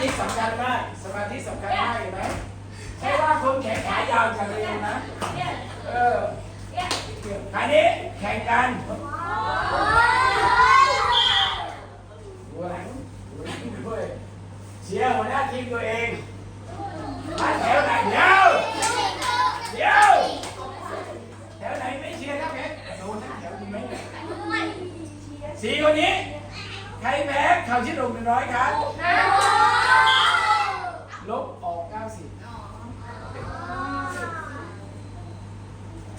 ธิสำคัญมาก สมาธิสำคัญมากเห็นไหมใช่ว่าคนแขนขายาวจะเร็วนะ เออคราวนี้แข่งกันหัวหลังหัวหลังด้วยเชียร์หัวหน้าทีมตัวเองมาแถวไหนเดี๋ยวเดี๋ยวแถวไหนไม่เชียร์ครับเพชรโดนทั้งแถวจริงไหมเนี่ยสี่คนนี้ ใครแพ้เขาชิดลงหนึ่งร้อยครับ ลบออกเก้าสิบ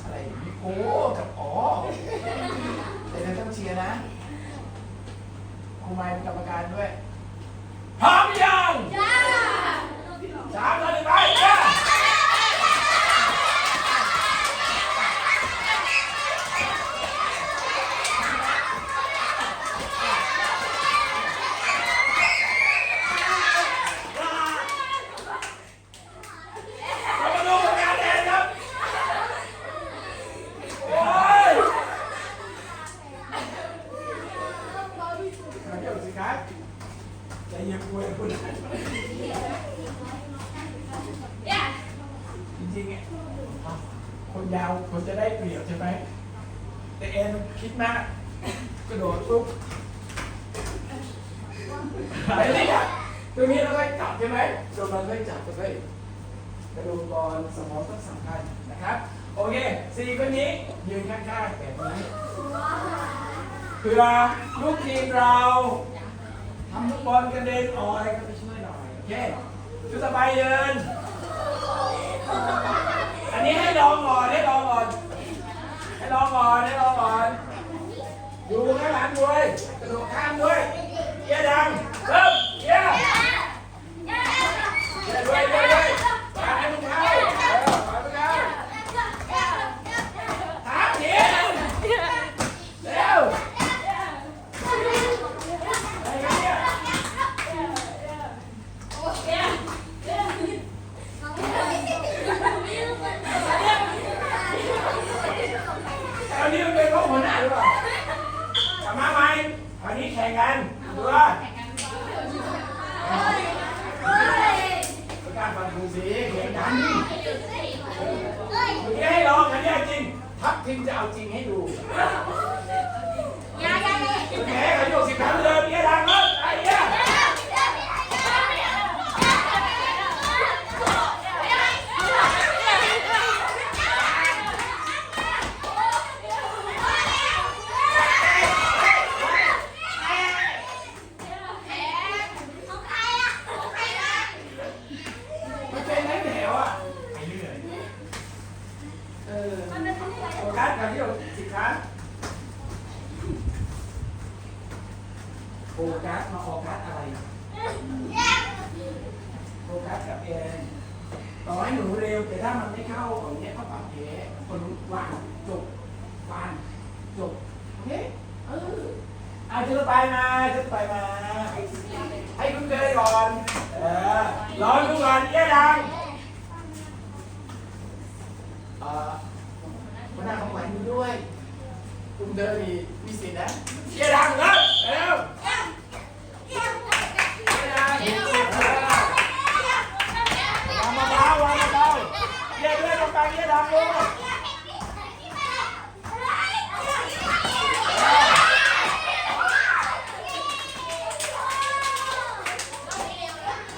อะไรมีโอ้กับอ๋อแต่เธอต้องเชียร์นะครูไม้เป็นกรรมการด้วย พร้อมหรือยังสามต่อหนึ่งไปเย้เรามาดูผลงานแทนครับ โอ้ยมาเกี่ยวสิครับใจเย็นคุยคุณจริงๆอะคนยาวคนจะได้เปรียบใช่ไหม แต่เอ็นคิดมาก กระโดดปุ๊บอะไรเนี่ยตรงนี้เราก็จับใช่ไหมโดนมันก็จับก็ได้กระดูกบอลสมองต้องสำคัญนะครับ โอเคสี่คนนี้ยืนข้างๆแบบนี้เพื่อลูก ทีมเราทำลูกบอลกระเด็นออกอะไรก็ไปช่วยหน่อยโอเคชุดต่อไปเดิน อันนี้ให้ลองก่อนให้ลองก่อนให้ลองก่อนให้ลองก่อนอยู่ข้างหลังด้วยกระโดดข้ามด้วยเยี่ยดังเริ่มเยี่ยเยี่ยด้วยเยี่ยด้วยปาให้มันเข้าเออปาให้มันเข้าถามเทียนเร็วอะไรกันเนี่ยเอานี้มันเป็นเพราะหัวหน้าหรือเปล่ากลับมาไหมอันนี้แข่งกันดูว่าประกาศฟันครูสีแข่งกันนี่เมื่อกี้ให้ลองอันนี้จริง ทัพทิมจะเอาจริงให้ดูโอเคเขาอยู่สิบครั้งเดิมเยี่ยดังเลยไอ้เยี่ยมันเป็นไหนแถวอะไปเรื่อยเออโฟกัสกับที่อยู่สิบครั้งโฟกัสมาโฟกัสอะไร โฟกัสกับเองต่อให้หนูเร็ว แต่ถ้ามันไม่เข้าอย่างเงี้ยก็ปรับแพ้คนวางจบวางจบโอเคเออเอาจะไปมาจะ ไปมา ให้คุณเคยก่อนเออรอดูก่อนเยี่ยดังเอ่อหัวหน้าของหวานอยู่ด้วย คุณเดินมีมีสิทธิ์นะเยี่ยดังเร็วเร็วเยี่ยดังเออวางเบาๆวางเบาๆเรียกด้วยตรงกลางเรียกดังลูก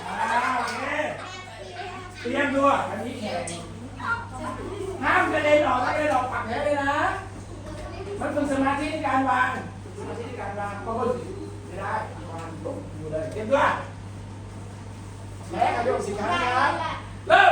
อ่าโอเคเต รียมตัวอันนี้แข่งห้ามกระเด็นออกถ้ากระเด็นออกปักแผลเลยนะ มันเป็นสมาธิในการวางสมาธิในการวางก็ก็ไม่ได้วางตกอยู่เลยเตรียมตัวแพ้กับโยกสิครับเริ่ม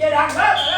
เยี่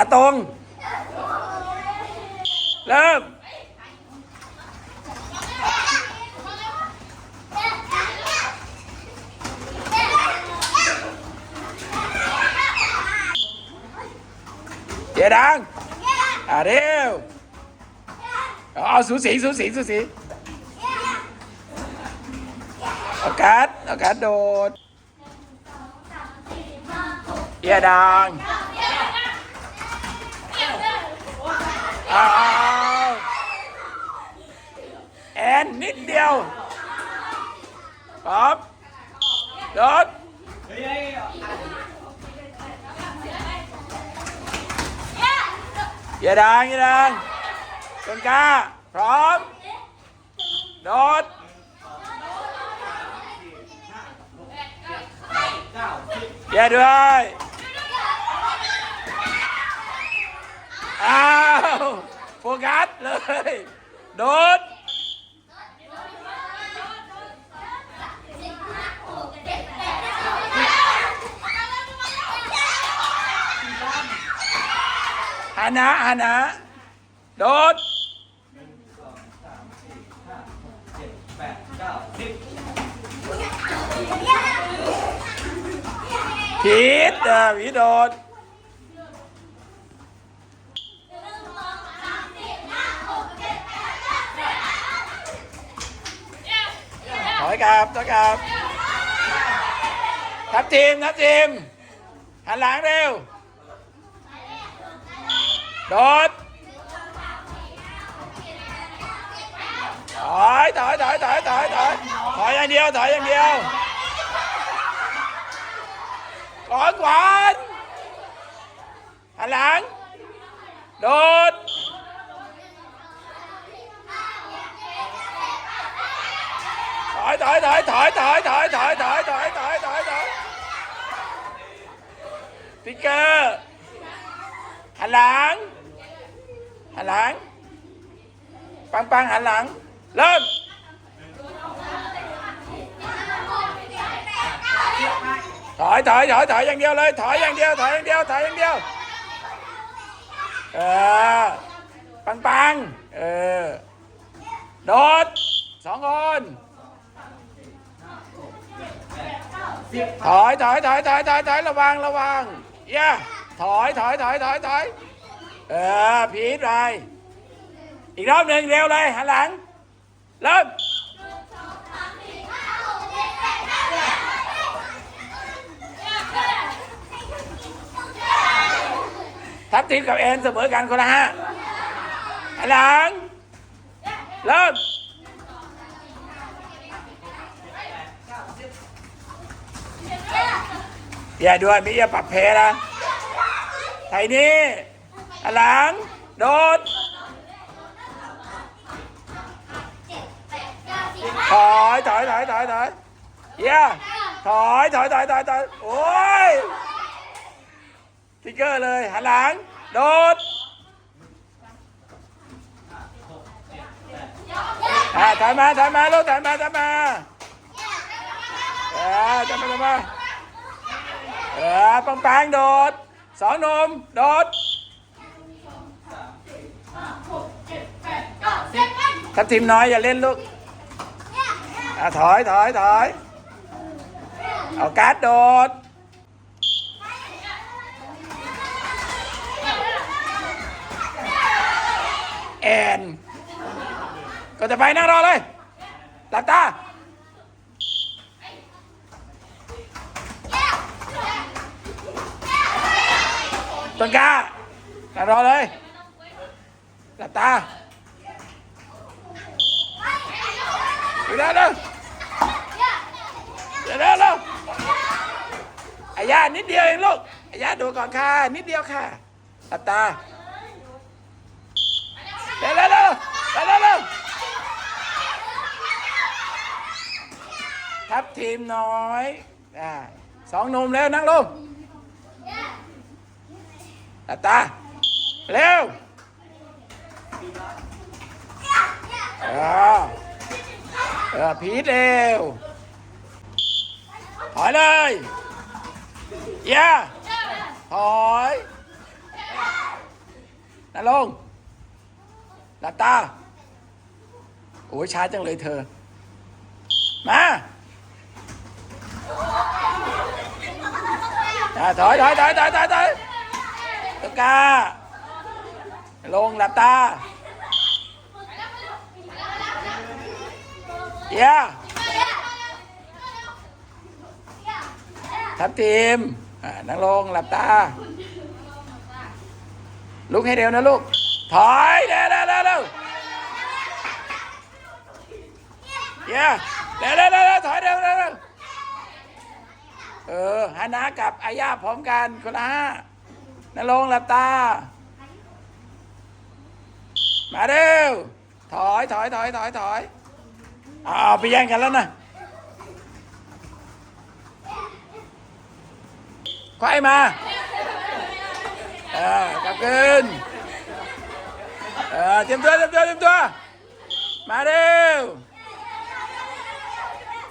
อะตรงเริ่มเดี๋ยวดังอะเร็วเอาสูสีสูสีสูสีเอากัดเอากัดโดดเอียดัง เอาเอาเอาแอนนิดเดียวป๊อปโดดเอียดังเอียดังต้นกล้าพร้อมโดดเย้ด้วย อ้าวโฟกัสเลย โดดฮานะฮานะโดดผิดเออผิดโดด อยกลับถอยกลับทับทีมทับทีมหันหลังเร็วโดดถอยถอยถอยถอยถอยถอยถอยอย่างเดียวถอยอย่างเดียวก่อนขวานหันหลังโดด ถอยถอยถอยถอยถอยถอยถอยถอยถอยถอยถอยถอยติ๊กเกอร์หันห ถอยถอยถอยถอยถอยถอยระวังระวังอย่าถอยถอยถอยถอยถอยเออผีดไปอีกรอบหนึ่งเร็วเลยหันหลังเริ่มทับทีมกับเอ็นเสมอกันคนละฮะาหันหลังเริ่ม อย่าด้วยมิอย่าปรับเพลนะไทยนี่หลัง โดดถอยถอยถอยถอยถอยเยี่ยถอยถอยถอยถอยถอยโอ้ยติ๊กเกอร์เลยหันหลัง โดดอ่าถอยมาถอยมาลูกถอยมาถอยมาเออถอยมาถอยมา ออปังปังโดดสองนมโดดทัพทีมน้อยอย่าเล่นลูกอะถอยถอยถอยเอาการ์ดโดดแอนก็จะไปนั่งรอเลยหลับตา ต้นกล้าตารอเลยหลัตาไปแล้วเร็ไเดี๋ยวเร็วอายานิดเดียวเองลูกอายาดูก่อนค่ะ นิดเดียวค่ะหลัตาเร็วเร็วเร็วเร็วทับทีมน้อยอ่าสองนมแล้วนั่งลง ตาตาเร็วเออเออพีทเร็วถอยเลยเย่าถอยนั่งลงหลับตา โอ้ยช้าจังเลยเธอ มาถอยถอยถอยถอยถอยถอย ตะกาลงหลับตาเย่ทับทีมนั่งลงหลับตา ลุกให้เร็วนะลูก ถอยเร็วเร็วเร็วเร็วเย่เร็วเร็วเร็วเร็วถอยเร็วเร็วเร็วเออฮานากับอาย่าพร้อมกันคนละห้า นั่งลงหลับตา มาเร็ว ถอยถอยถอยถอยถอยเอาวไปแย่งกันแล้วนะควายมาเออกลับคืนเออเตรียมตัวเตรียมตัวเตรียมตัว มาเร็ว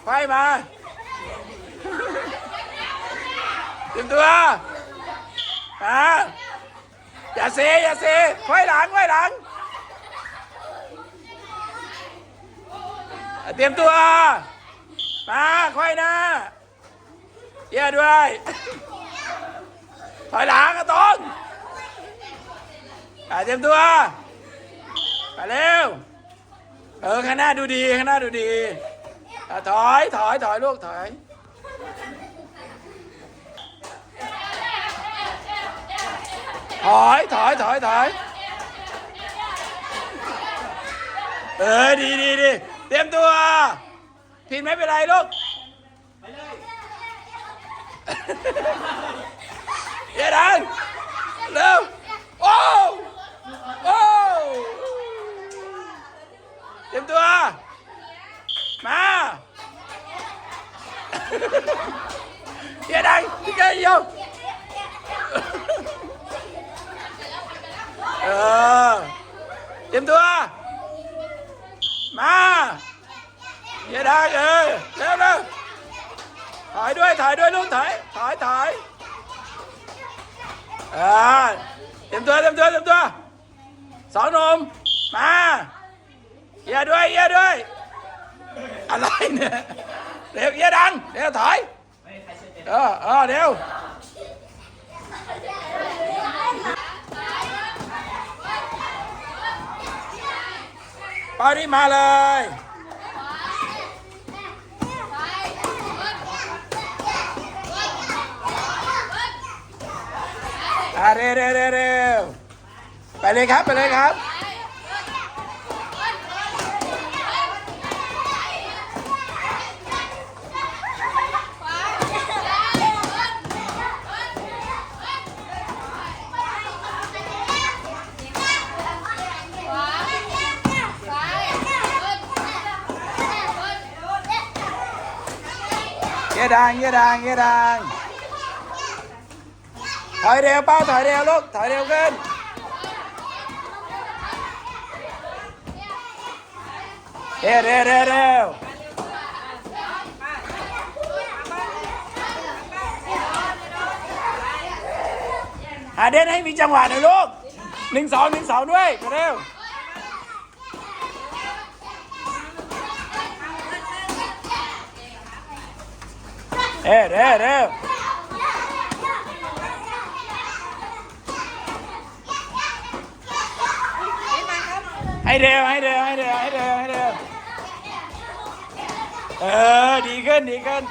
ควายมา เตรียมตัว มาอย่าเซอย่าเซควายหลังควายหลัง เตรียมตัวมาค่อยหน้าเยี่ยด้วยถอยหลังกระตรงอะเตรียมตัว ไปเร็ว เออข้างหน้าดูดีข้างหน้าดูดี ถอยถอยถอยลูกถอย ถอยถอยถอยถอยเออดีดีดีเตรียมตัว ผิดไม่เป็นไรลูกเยดังเร็วโอ้โอ้เตรียมตัวมาเยดังพี่แกยกเออเตรียมตัว มาอย่าได้เออเร็วเร็วถอยด้วยถอยด้วยลูกถอยถอยถอยเออเต็มตัวเต็มตัวเต็มตัวสองหนุ่มมาเยี่ยด้วยเยี่ยด้วย อะไรเนี่ยเร็วเยี่ยดังเร็วถอยเออเออเร็วปารีมาเลย อะเร็วเร็วเร็วเร็วไปเลยครับไปเลยครับเยี่ยดังเยี่ยดังเยี่ยดัง ถอยเร็วป้าถอยเร็วลูกถอยเร็วขึ้นเร็วเร็วเร็วเร็วหาเด่นให้มีจังหวะหน่อยลูกหนึ่งสองหนึ่งสองด้วยเร็วเร็วเร็วเร็ว ให้เร็วให้เร็วให้เร็วให้เร็วให้เร็วเออดีขึ้นดีขึ้น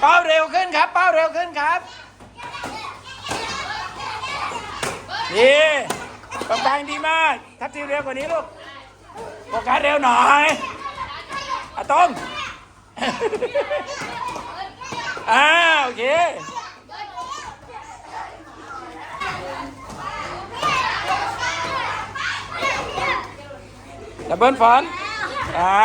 เป้าเร็วขึ้นครับ เป้าเร็วขึ้นครับดีตรงกลางดีมาก ทับทีมเร็วกว่านี้ลูกโฟกัสเร็วหน่อยอะตอมอ่าโอเค ดับเบิลฟันอ่า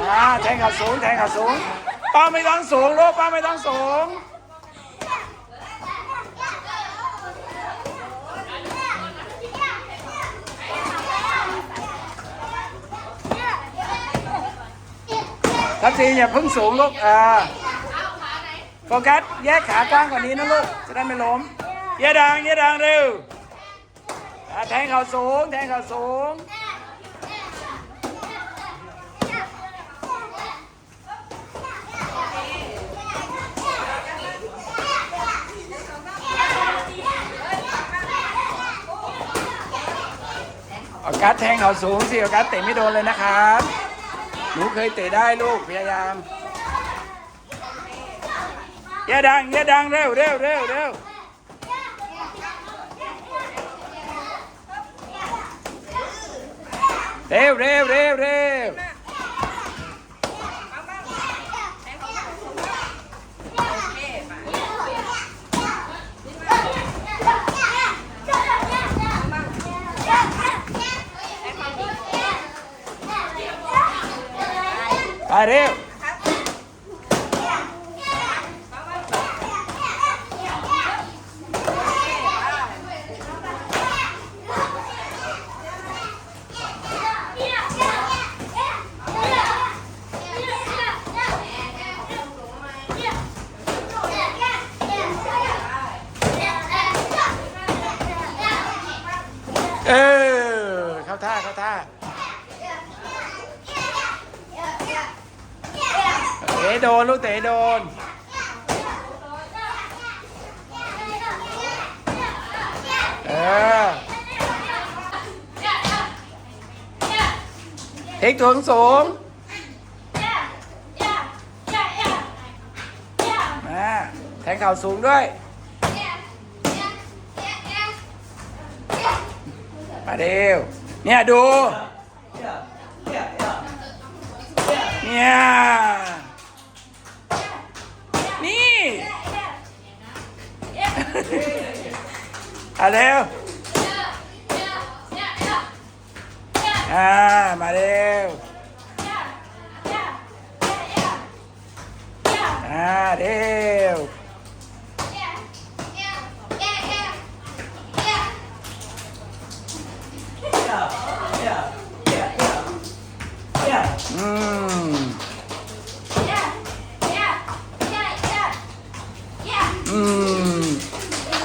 อ่าแทงขาสูงแทงขาสูงป้าไม่ต้องสูงลูกป้าไม่ต้องสูงทัพทีอย่าพึ่งสูงลูกอ่าโฟกัสแยกขาตั้งกว่านี้นะลูก จะได้ไม่ล้ม เยดังเยดังเร็วแทงเข่าสูง แทงเข่าสูงออกัสแทงเขาสูงสิออกัสเตะไม่โดนเลยนะครับ หนูเคยเตะได้ลูกพยายามอย่าดังอย่าดังเร็วเร็วเร็วเร็ว เร็วเร็วเร็วเร็วไปเร็ว เออ เข้าท่า เข้าท่า เตะโดน ลูกเตะโดน เออเทคถ่วงสูงแทงเข่าสูงด้วย มา เร็ว เนี่ยดู เนี่ย นี่ อะเร็ว อ่า มาเร็ว อ่าเร็ว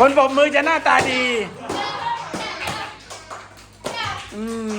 คนปรบมือจะหน้าตาดี อืม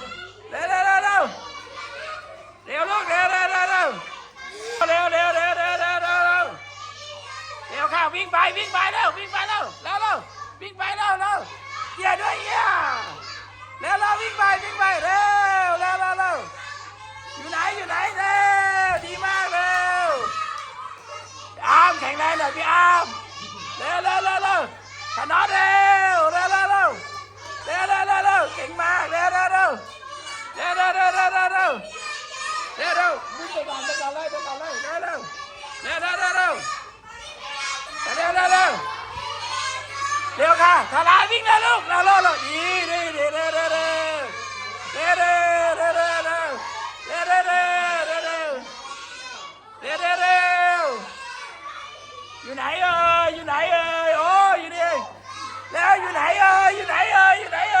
ลูกเร็วเร็วเร็วเร็วเร็วเร็วเร็วเร็วเร็วเร็วเร็วเร็วข้าววิ่งไปวิ่งไปเร็ววิ่งไปเร็วเร็วเร็ววิ่งไปเร็วเร็วเกียร์ด้วยเกียร์เร็วเร็ววิ่งไปวิ่งไปเร็วเร็วเร็วเร็วอยู่ไหนอยู่ไหนเร็วดีมากเร็วอามแข็งแรงหน่อยพี่อามเร็วเร็วเร็วเร็วถนอมเร็วเร็วเร็วเร็วเร็วเร็วเร็วเร็วเก่งมาก เร็วเร็วเร็วเร็วเร็วเร็ววิ่งไปก่อนไปก่อนเลยไปก่อนเลยเร็วเร็วเร็วเร็วเร็วเร็วเร็วเร็วเร็วเร็วค่ะทาราวิ่งเร็วลูกเร็วเร็วเร็วดีดีดีเร็วเร็วเร็วเร็วเร็วเร็วเร็วเร็วเร็วเร็วเร็วเร็วเร็วเร็วเร็วเร็วอยู่ไหนเอ่ยอยู่ไหนเอ่ยโอ้อยู่นี่แล้วอยู่ไหนเอ่ยอยู่ไหนเอ่ยอยู่ไหนเอ่ย